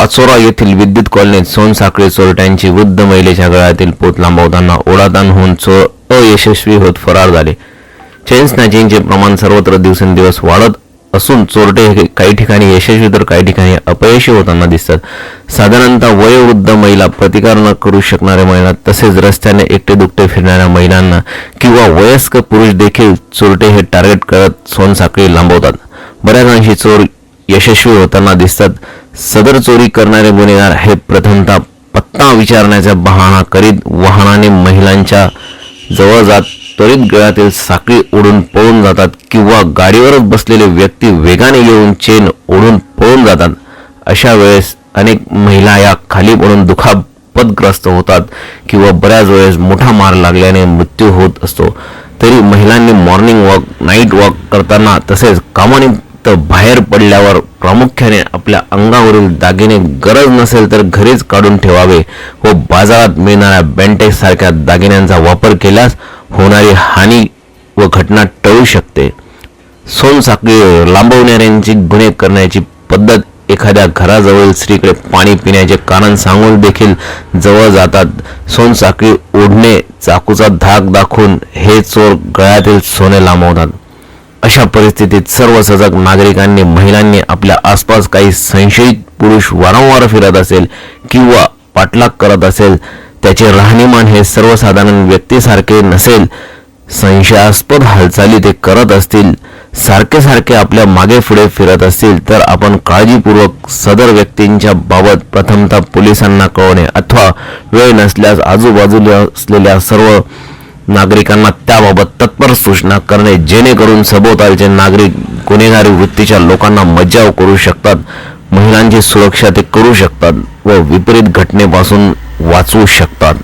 पाचोरा येथील विद्युत कॉलनीत सोनसाखळी चोरट्यांची वृद्ध महिलेच्या गळ्यातील पोत लांबवताना ओढाताण होऊन चोर अयशस्वी होत फरार झाले. चेन स्नॅचिंगचे प्रमाण सर्वत्र दिवसेंदिवस वाढत असून चोरटे काही ठिकाणी यशस्वी तर काही ठिकाणी अपयशी होताना दिसतात. साधारणतः वयोवृद्ध महिला प्रतिकार न करू शकणाऱ्या महिला तसेच रस्त्याने एकटे दुकटे फिरणाऱ्या महिलांना किंवा वयस्क पुरुष देखील चोरटे हे टार्गेट करत सोनसाखळी लांबवतात. बऱ्याच अंशी चोर यशस्वी होताना दिसतात. सदर चोरी करणारे गुन्हेगार हे प्रथमतः पत्ता विचारण्याचा बहाणा करीत वाहनाने महिलांच्या जवळ जात त्वरित गळ्यातील साखळी ओढून पळून जातात किंवा गाडीवरच बसलेले व्यक्ती वेगाने येऊन चेन ओढून पळून जातात. अशा वेळेस अनेक महिला या खाली पडून दुखापतग्रस्त होतात किंवा बऱ्याच वेळेस मोठा मार लागल्याने मृत्यू होत असतो. तरी महिलांनी मॉर्निंग वॉक नाईट वॉक करताना तसेच तर बाहेर पडल्यावर प्रामुख्याने आपल्या अंगावरील दागिने गरज नसेल तर घरीच काढून ठेवावे. व बाजारात मिळणाऱ्या बँटेक्स सारख्या दागिन्यांचा वापर केल्यास होणारी हानी व घटना टळू शकते. सोनसाखळी लांबवणाऱ्यांची गुन्हे करण्याची पद्धत एखाद्या घराजवळील स्त्रीकडे पाणी पिण्याचे कारण सांगून देखील जवळ जातात. सोनसाखळी ओढणे चाकूचा धाक दाखवून हे चोर गळ्यातील सोने लांबवतात. अशा परिस्थितीत सर्व सजग नागरिकांनी महिलांनी आपल्या आसपास काही संशयित पुरुष वारंवार फिरत असेल किंवा पाठलाग करत असेल त्याचे राहणीमान हे सर्वसाधारण व्यक्तीसारखे नसेल. संशयास्पद हालचाली ते करत असतील सारखे सारखे आपल्या मागे पुढे फिरत असतील तर आपण काळजीपूर्वक सदर व्यक्तींच्या बाबत प्रथमतः पोलिसांना कळवणे अथवा वेळ नसल्यास आजूबाजूला असलेल्या सर्व नागरिकांना त्याबाबत तत्पर सूचना करणे जेणेकरून सभोवतालचे नागरिक गुन्हेगारी वृत्तीच्या लोकांना मज्जाव करू शकतात महिलांची सुरक्षा ते करू शकतात व विपरीत घटनेपासून वाचवू शकतात.